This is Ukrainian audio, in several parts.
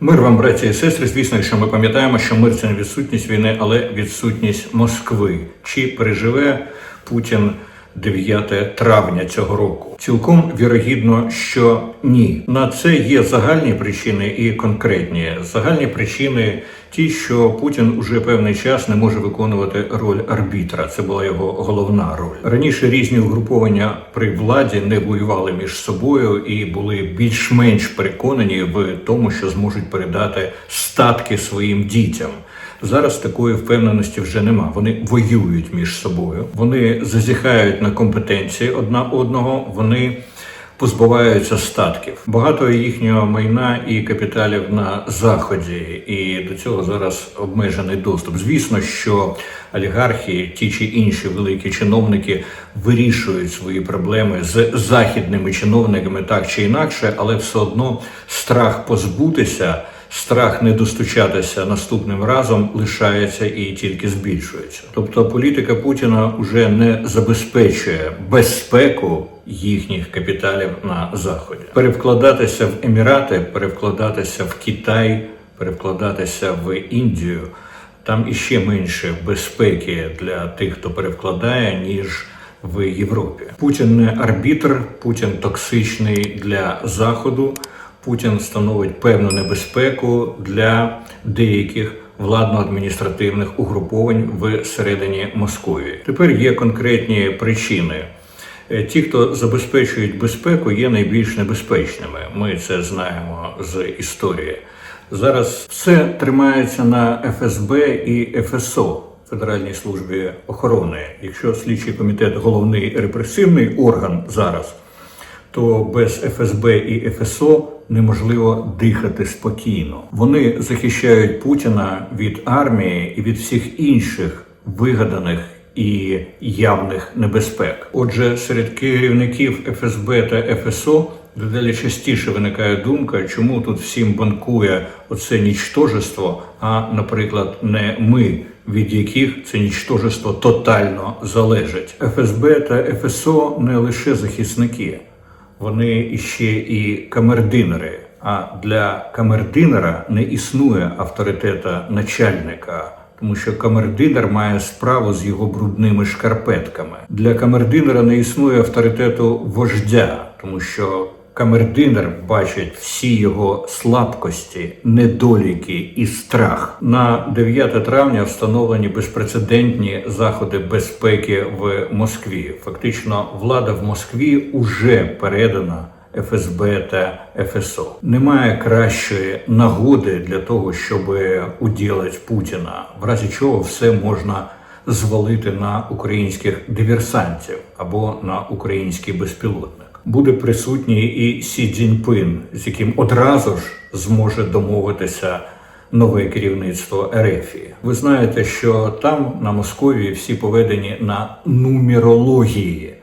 Мир вам, браті і сестри. Звісно, що ми пам'ятаємо, що мир це не відсутність війни, але відсутність Москви. Чи переживе Путін 9 травня цього року? Цілком вірогідно, що ні. На це є загальні причини і конкретні. Загальні причини ті, що Путін уже певний час не може виконувати роль арбітра. Це була його головна роль. Раніше різні угруповання при владі не воювали між собою і були більш-менш переконані в тому, що зможуть передати статки своїм дітям. Зараз такої впевненості вже нема. Вони воюють між собою, вони зазіхають на компетенції одна одного. Вони позбуваються статків. Багато їхнього майна і капіталів на заході, і до цього зараз обмежений доступ. Звісно, що олігархи, ті чи інші великі чиновники вирішують свої проблеми з західними чиновниками так чи інакше, але все одно страх позбутися. Страх не достучатися наступним разом лишається і тільки збільшується. Тобто політика Путіна вже не забезпечує безпеку їхніх капіталів на заході. Перевкладатися в Емірати, перевкладатися в Китай, перевкладатися в Індію. Там іще менше безпеки для тих, хто перевкладає, ніж в Європі. Путін не арбітр, Путін токсичний для заходу. Путін становить певну небезпеку для деяких владно-адміністративних угруповань всередині Московії. Тепер є конкретні причини. Е, Ті, хто забезпечують безпеку, є найбільш небезпечними. Ми це знаємо з історії. Зараз все тримається на ФСБ і ФСО. Федеральній службі охорони. Якщо слідчий комітет головний репресивний орган зараз, то без ФСБ і ФСО неможливо дихати спокійно. Вони захищають Путіна від армії і від всіх інших вигаданих і явних небезпек. Отже, серед керівників ФСБ та ФСО дедалі частіше виникає думка, чому тут всім банкує оце нічтожество, а, наприклад, не ми, від яких це нічтожество тотально залежить. ФСБ та ФСО не лише захисники вони іще і камердинери. А для камердинера не існує авторитета начальника, тому що камердинер має справу з його брудними шкарпетками. Для камердинера не існує авторитету вождя, тому що камердинер бачить всі його слабкості, недоліки і страх. На 9 травня встановлені безпрецедентні заходи безпеки в Москві. Фактично, влада в Москві уже передана. ФСБ та ФСО немає кращої нагоди для того, щоб уділити Путіна, в разі чого все можна звалити на українських диверсантів або на український безпілотник. Буде присутній і Сі Цзіньпин, з яким одразу ж зможе домовитися нове керівництво Ерефії. Ви знаєте, що там на Московії всі поведені на нумерології,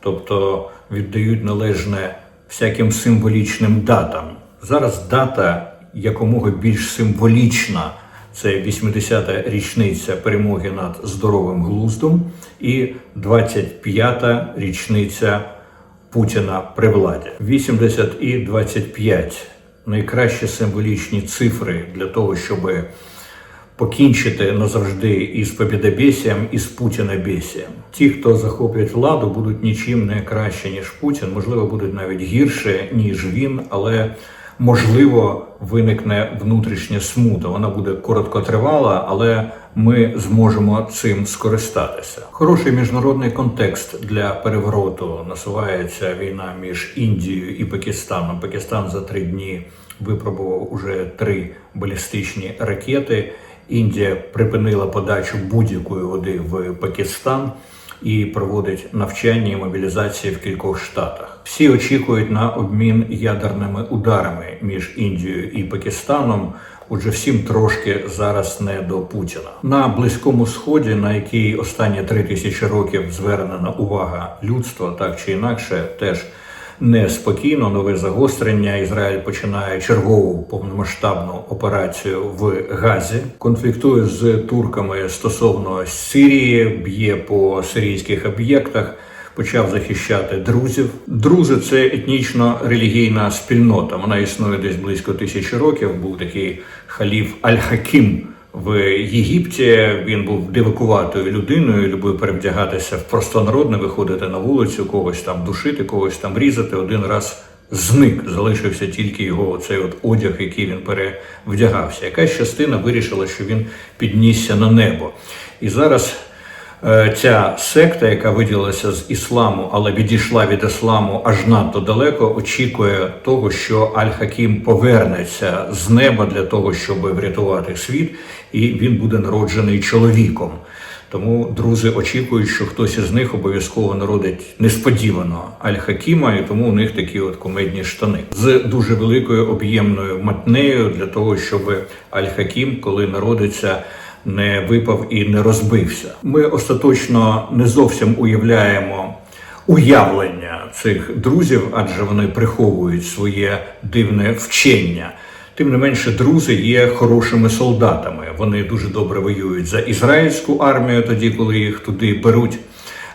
тобто віддають належне всяким символічним датам. Зараз дата якомога більш символічна. Це 80-та річниця перемоги над здоровим глуздом і 25-та річниця Путіна при владі. 80 і 25 найкращі символічні цифри для того, щоб покінчити назавжди із побідобєсієм, і з Путінобєсієм. Ті, хто захоплять владу, будуть нічим не краще ніж Путін, можливо, будуть навіть гірше ніж він, але можливо виникне внутрішня смута. Вона буде короткотривала, але ми зможемо цим скористатися. Хороший міжнародний контекст для перевороту насувається війна між Індією і Пакистаном. Пакистан за три дні випробував уже три балістичні ракети. Індія припинила подачу будь-якої води в Пакистан і проводить навчання і мобілізації в кількох штатах. Всі очікують на обмін ядерними ударами між Індією і Пакистаном. Отже, всім трошки зараз не до Путіна на близькому сході, на який останні три тисячі років звернена увага людства, так чи інакше, теж неспокійно. Нове загострення. Ізраїль починає чергову повномасштабну операцію в Газі. Конфліктує з турками стосовно Сирії, б'є по сирійських об'єктах. почав захищати друзів. Друзи це етнічно-релігійна спільнота. Вона існує десь близько тисячі років. Був такий халіф Аль-Хакім в Єгипті. Він був дивакуватою людиною, любив перевдягатися в простонародне, виходити на вулицю, когось там душити, когось там різати. Один раз зник, залишився тільки його цей от одяг, який він перевдягався. Якась частина вирішила, що він піднісся на небо. І зараз ця секта, яка виділилася з ісламу, але відійшла від ісламу аж надто далеко, очікує того, що Аль-Хакім повернеться з неба для того, щоб врятувати світ, і він буде народжений чоловіком. Тому друзі очікують, що хтось із них обов'язково народить несподівано Аль-Хакіма, і тому у них такі от кумедні штани з дуже великою об'ємною матнею для того, щоб Аль-Хакім, коли народиться, не випав і не розбився. Ми остаточно не зовсім уявляємо уявлення цих друзів, адже вони приховують своє дивне вчення. Тим не менше, друзі є хорошими солдатами. Вони дуже добре воюють за ізраїльську армію, тоді коли їх туди беруть.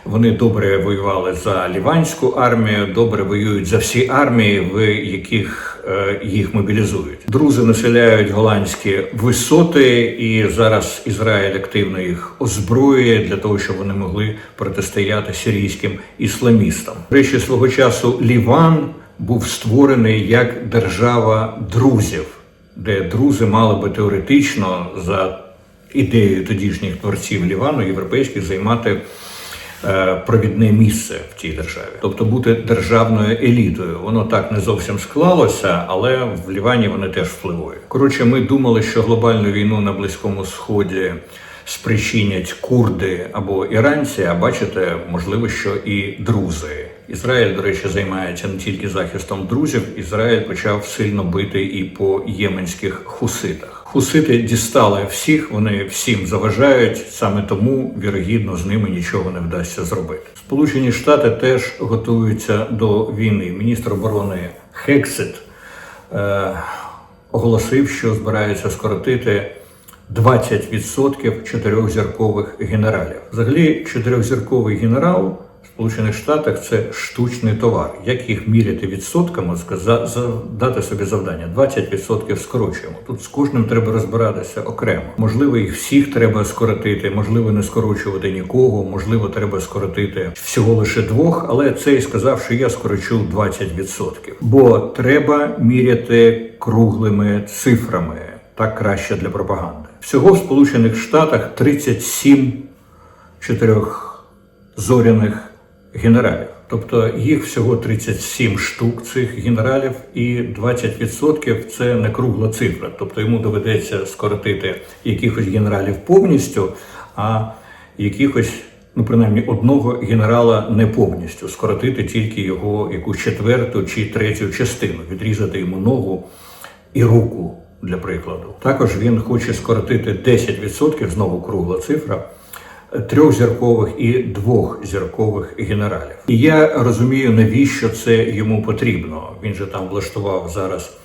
Вони добре воювали за ліванську армію, добре воюють за всі армії, в яких їх мобілізують. Друзи населяють голландські висоти, і зараз Ізраїль активно їх озброює для того, щоб вони могли протистояти сирійським ісламістам. Речі, свого часу Ліван був створений як держава друзів, де друзи мали би теоретично за ідеєю тодішніх творців Лівану європейських займати е, провідне місце в цій державі, тобто бути державною елітою. Воно так не зовсім склалося, але в Лівані вони теж впливові. Коротше, ми думали, що глобальну війну на Близькому Сході спричинять курди або іранці. А бачите, можливо, що і друзи. Ізраїль, до речі, займається не тільки захистом друзів. Ізраїль почав сильно бити і по єменських хуситах. Хусити дістали всіх, вони всім заважають. Саме тому, вірогідно, з ними нічого не вдасться зробити. Сполучені Штати теж готуються до війни. Міністр оборони Хексет е, оголосив, що збирається скоротити 20% чотирьохзіркових генералів. Взагалі, чотирьохзірковий генерал Сполучених Штатах це штучний товар. Як їх міряти відсотками, дати собі завдання. 20% скорочуємо. Тут з кожним треба розбиратися окремо. Можливо, їх всіх треба скоротити, можливо, не скорочувати нікого, можливо, треба скоротити всього лише двох, але цей сказав, що я скорочу 20%. Бо треба міряти круглими цифрами. Так краще для пропаганди. Всього в Сполучених Штатах 37 чотирьохзоряних генералів. Тобто їх всього 37 штук цих генералів, і 20% це не кругла цифра. Тобто йому доведеться скоротити якихось генералів повністю, а якихось, ну принаймні, одного генерала не повністю скоротити тільки його якусь четверту чи третю частину, відрізати йому ногу і руку для прикладу. Також він хоче скоротити 10%, знову кругла цифра, трьохзіркових і двохзіркових генералів. І я розумію, навіщо це йому потрібно. Він же там влаштував зараз.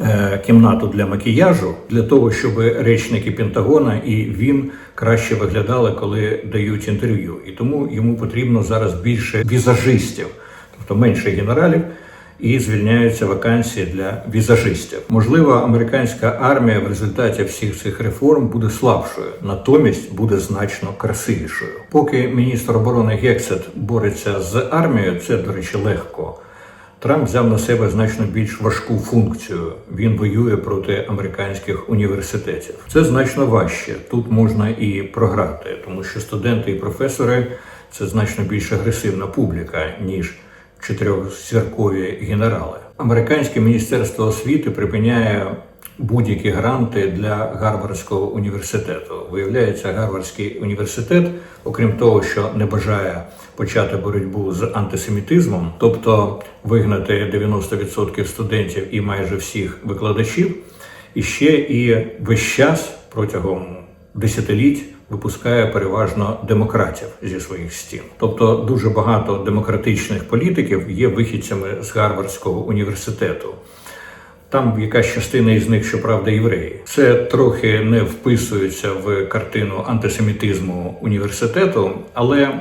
е, Кімнату для макіяжу для того, щоб речники Пентагона і він краще виглядали, коли дають інтерв'ю. І тому йому потрібно зараз більше візажистів, тобто менше генералів, і звільняються вакансії для візажистів. Можливо, американська армія в результаті всіх цих реформ буде слабшою, натомість буде значно красивішою. Поки міністр оборони Гексет бореться з армією, це до речі легко. Трамп взяв на себе значно більш важку функцію. Він воює проти американських університетів. Це значно важче. Тут можна і програти, тому що студенти і професори це значно більш агресивна публіка, ніж чотирьохзіркові генерали. Американське міністерство освіти припиняє будь-які гранти для Гарвардського університету. Виявляється, Гарвардський університет, окрім того, що не бажає почати боротьбу з антисемітизмом, тобто вигнати 90% студентів і майже всіх викладачів, і ще і весь час протягом десятиліть випускає переважно демократів зі своїх стін. Тобто дуже багато демократичних політиків є вихідцями з Гарвардського університету. Там якась частина із них, щоправда, євреї. Це трохи не вписується в картину антисемітизму університету, але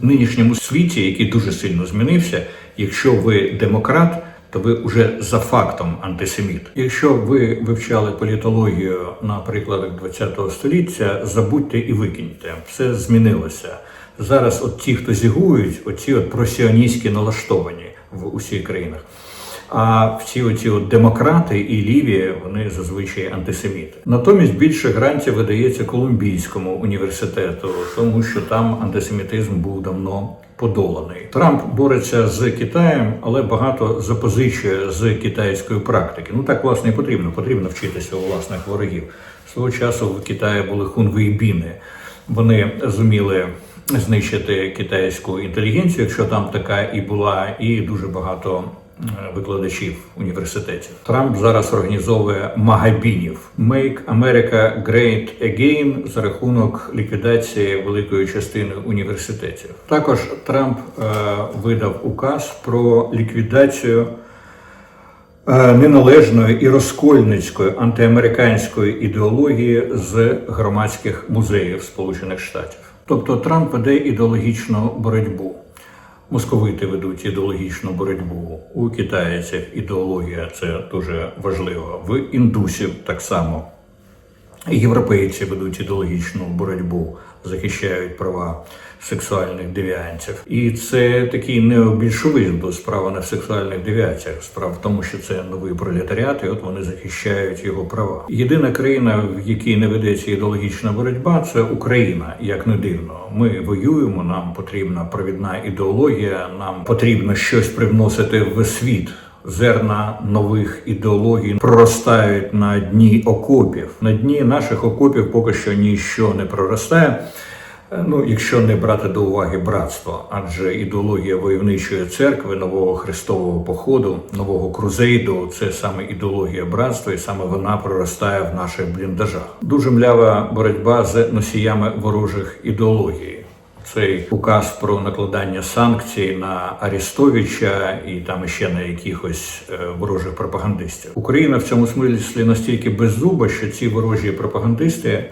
в нинішньому світі, який дуже сильно змінився, якщо ви демократ, то ви вже за фактом антисеміт. Якщо ви вивчали політологію на прикладах ХХ століття, забудьте і викиньте. Все змінилося. Зараз от ті, хто зігують, оці от просіоністські налаштовані в усіх країнах. А всі оці от демократи і ліві вони зазвичай антисеміти. Натомість більше грантів видається Колумбійському університету, тому що там антисемітизм був давно подоланий. Трамп бореться з Китаєм, але багато запозичує з китайської практики. Ну так власне і потрібно. Потрібно вчитися у власних ворогів. Свого часу в Китаї були хунвейбіни. Вони зуміли знищити китайську інтелігенцію, якщо там така і була, і дуже багато викладачів університетів. Трамп зараз організовує магабінів Make America Great Again за рахунок ліквідації великої частини університетів. Також Трамп е, видав указ про ліквідацію. е, Неналежної і розкольницької антиамериканської ідеології з громадських музеїв Сполучених Штатів. Тобто Трамп веде ідеологічну боротьбу. Московити ведуть ідеологічну боротьбу. У китайцях. ідеологія це дуже важливо. В індусів так само. Європейці ведуть ідеологічну боротьбу, захищають права сексуальних девіантів. І це такий необільшовизм, бо справа не в сексуальних девіаціях. Справа в тому, що це новий пролетаріат, і от вони захищають його права. Єдина країна, в якій не ведеться ідеологічна боротьба, це Україна. Як не дивно, ми воюємо. Нам потрібна провідна ідеологія. Нам потрібно щось привносити в світ. Зерна нових ідеологій проростають на дні окопів. На дні наших окопів поки що ніщо не проростає. Е, Ну, якщо не брати до уваги братство, адже ідеологія войовничої церкви, нового хрестового походу, нового крузейду це саме ідеологія братства, і саме вона проростає в наших бліндажах. Дуже млява боротьба з носіями ворожих ідеологій. Цей указ про накладання санкцій на Арестовича і там ще на якихось е, ворожих пропагандистів. Україна в цьому смислі настільки беззуба, що ці ворожі пропагандисти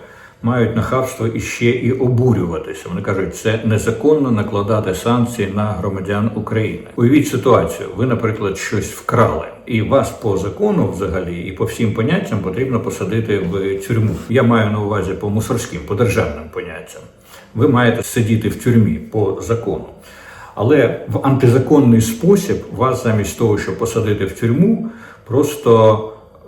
мають нахабство іще і обурюватися. Вони кажуть, це незаконно накладати санкції на громадян України. Уявіть ситуацію. Ви, наприклад, щось вкрали, і вас по закону, взагалі, і по всім поняттям потрібно посадити в тюрму. Я маю на увазі по мусорським, по державним поняттям. Ви маєте сидіти в тюрмі по закону. Але в антизаконний спосіб вас замість того, щоб посадити в тюрму, просто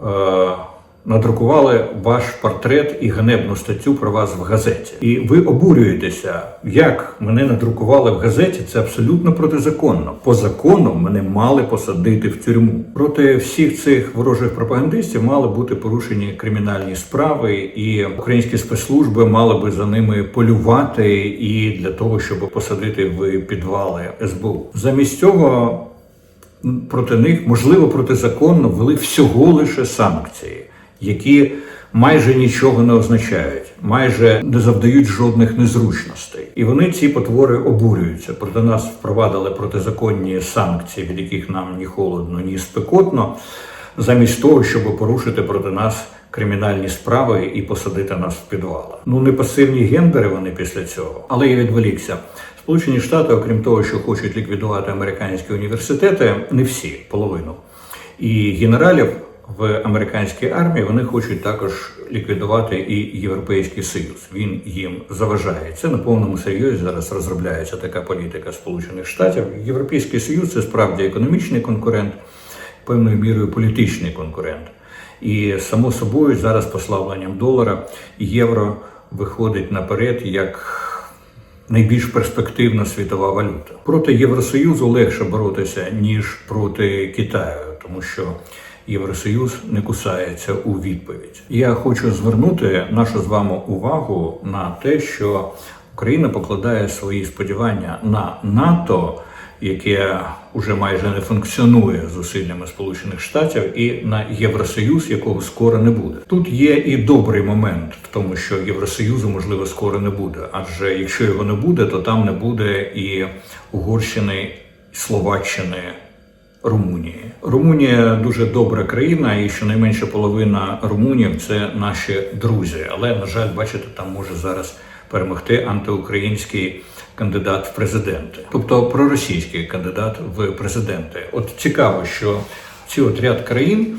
е, надрукували ваш портрет і ганебну статтю про вас в газеті. І ви обурюєтеся, як мене надрукували в газеті, це абсолютно протизаконно. По закону мене мали посадити в тюрму. Проти всіх цих ворожих пропагандистів мали бути порушені кримінальні справи, і українські спецслужби мали би за ними полювати і для того, щоб посадити в підвали СБУ. Замість цього проти них, можливо, протизаконно ввели всього лише санкції, які майже нічого не означають, майже не завдають жодних незручностей. І вони ці потвори обурюються. Проти нас впровадили протизаконні санкції, від яких нам ні холодно, ні спекотно, замість того, щоб порушити проти нас. Кримінальні справи і посадити нас в підвали. Ну не пасивні гендери вони після цього, але я відволікся. Сполучені Штати, окрім того, що хочуть ліквідувати американські університети, не всі половину. І генералів в американській армії вони хочуть також ліквідувати і Європейський Союз. Він їм заважає. Це на повному серйозі зараз розробляється така політика Сполучених Штатів. Європейський Союз це справді економічний конкурент, певною мірою політичний конкурент. І само собою зараз послабленням долара євро виходить наперед як найбільш перспективна світова валюта. Проти Євросоюзу легше боротися ніж проти Китаю, тому що Євросоюз не кусається у відповідь. Я хочу звернути нашу з вами увагу на те, що Україна покладає свої сподівання на НАТО, яке уже майже не функціонує зусиллями Сполучених Штатів, і на Євросоюз, якого скоро не буде. Тут є і добрий момент в тому, що Євросоюзу можливо скоро не буде. Адже якщо його не буде, то там не буде і Угорщини, Словаччини. Румунії. Румунія дуже добра країна, і щонайменше половина румунів це наші друзі. Але на жаль, бачите, там може зараз перемогти антиукраїнський кандидат в президенти, тобто проросійський кандидат в президенти. От цікаво, що ці от ряд країн,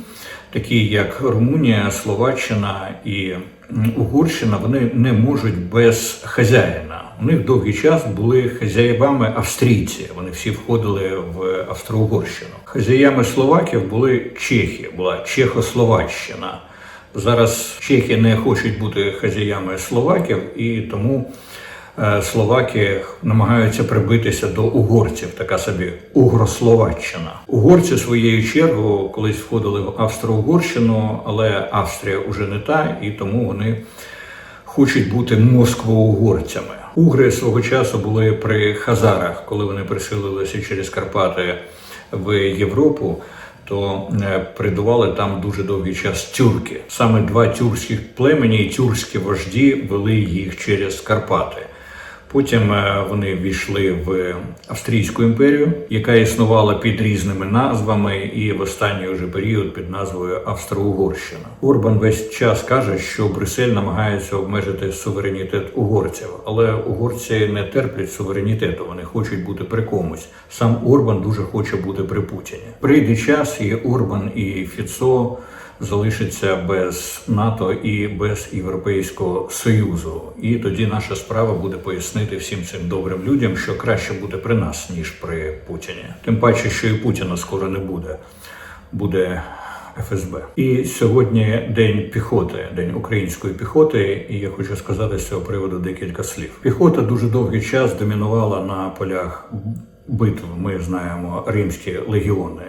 такі як Румунія, Словаччина і Угорщина, вони не можуть без хазяїна. У них довгий час були хазяєвами австрійці. Вони всі входили в Австро-Угорщину. Хазяями словаків були чехи, була Чехословаччина. Зараз чехи не хочуть бути хазяями словаків, і тому е, словаки намагаються прибитися до угорців, така собі Угрословаччина. Угорці своєю чергою колись входили в Австро-Угорщину, але Австрія вже не та, і тому вони хочуть бути москвоугорцями. Угри свого часу були при Хазарах, коли вони приселилися через Карпати в Європу. То е, придували там дуже довгий час тюрки. Саме два тюркських племені і тюркські вожді вели їх через Карпати. Потім е, вони війшли в Австрійську імперію, яка існувала під різними назвами, і в останній уже період під назвою Австро-Угорщина. Орбан весь час каже, що Брюссель намагається обмежити суверенітет угорців, але угорці не терплять суверенітету. Вони хочуть бути при комусь. Сам Орбан дуже хоче бути при Путіні. Прийде час, і Орбан і Фіцо залишиться без НАТО і без Європейського союзу. І тоді наша справа буде пояснити всім цим добрим людям, що краще бути при нас ніж при Путіні. Тим паче, що і Путіна скоро не буде. Буде ФСБ. І сьогодні день піхоти, день української піхоти. І я хочу сказати з цього приводу декілька слів. Піхота дуже довгий час домінувала на полях битв. Ми знаємо римські легіони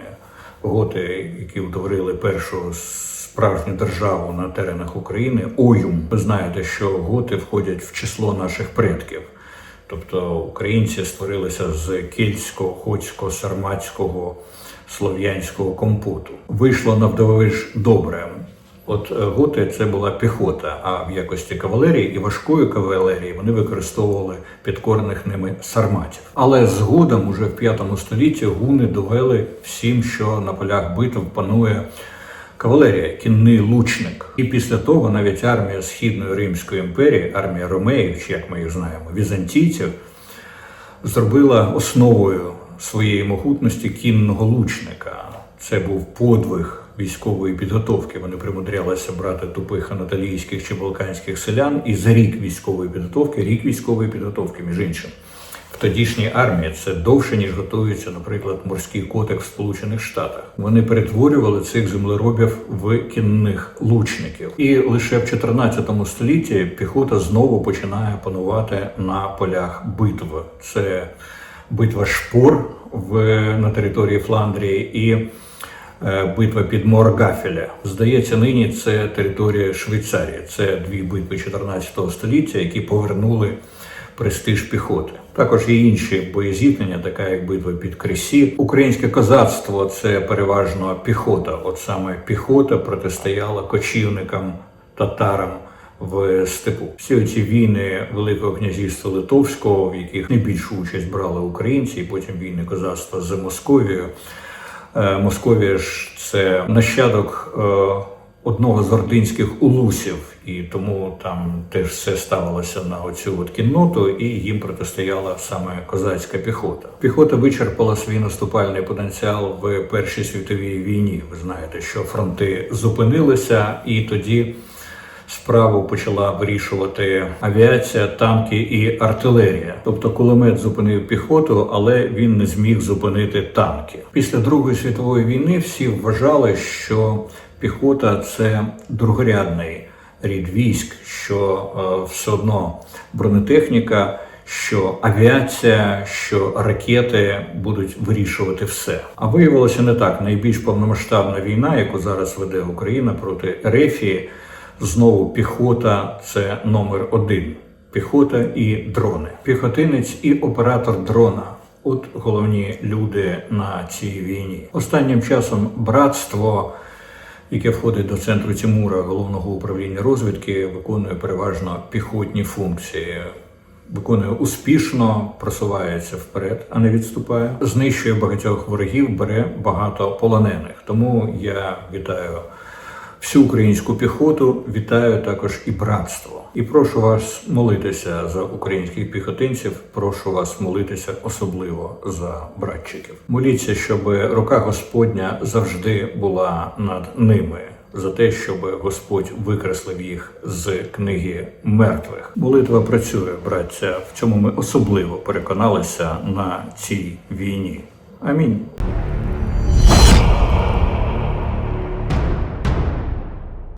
готи, які утворили першу справжню державу на теренах України, Оюм. Ви знаєте, що готи входять в число наших предків. Тобто українці створилися з кельтського, хоцького, сарматського, слов'янського компоту. Вийшло навдовиж добре. От е, готи це була піхота, а в якості кавалерії і важкої кавалерії вони використовували підкорених ними сарматів. Але згодом, уже в 5 столітті, гуни довели всім, що на полях битв панує кавалерія, кінний лучник. І після того навіть армія Східної Римської імперії, армія Ромеїв, чи як ми їх знаємо, візантійців, зробила основою своєї могутності кінного лучника. Це був подвиг військової підготовки. Вони примудрялися брати тупих анатолійських чи балканських селян і за рік військової підготовки, рік військової підготовки, між іншим. В тодішній армії це довше, ніж готується, наприклад, морський котик в Сполучених Штатах. Вони перетворювали цих землеробів в кінних лучників. І лише в 14 столітті піхота знову починає панувати на полях битв. Це битва Шпор в на території Фландрії і битва під Моргафеля. Здається, нині це територія Швейцарії. Це дві битви 14 століття, які повернули престиж піхоти. Також є інші боєзіткнення, така як битва під Кресі. Українське козацтво це переважно піхота. От саме піхота протистояла кочівникам татарам в степу. Всі ці війни Великого князівства Литовського, в яких найбільшу участь брали українці, і потім війни козацтва з Московією. Е, Московія ж це нащадок е, одного з ординських улусів, і тому там теж все ставилося на оцю от кінноту, і їм протистояла саме козацька піхота. Піхота вичерпала свій наступальний потенціал в Першій світовій війні. Ви знаєте, що фронти зупинилися, і тоді справу почала вирішувати авіація, танки і артилерія. Тобто кулемет зупинив піхоту, але він не зміг зупинити танки. Після Другої світової війни всі вважали, що піхота це другорядний рід військ, що е, все одно бронетехніка. Що авіація, що ракети будуть вирішувати все. А виявилося не так. Найбільш повномасштабна війна, яку зараз веде Україна проти Ерефії, знову піхота це номер один. Піхота і дрони. Піхотинець і оператор дрона. От головні люди на цій війні. Останнім часом братство, яке входить до центру Тимура головного управління розвідки, виконує переважно піхотні функції. Виконує успішно, просувається вперед, а не відступає. Знищує багатьох ворогів, бере багато полонених. Тому я вітаю всю українську піхоту, вітаю також і братство. І прошу вас молитися за українських піхотинців. Прошу вас молитися особливо за братчиків. Моліться, щоб рука Господня завжди була над ними. За те, щоб Господь викреслив їх з книги мертвих. Молитва працює, браття. В цьому ми особливо переконалися на цій війні. Амінь.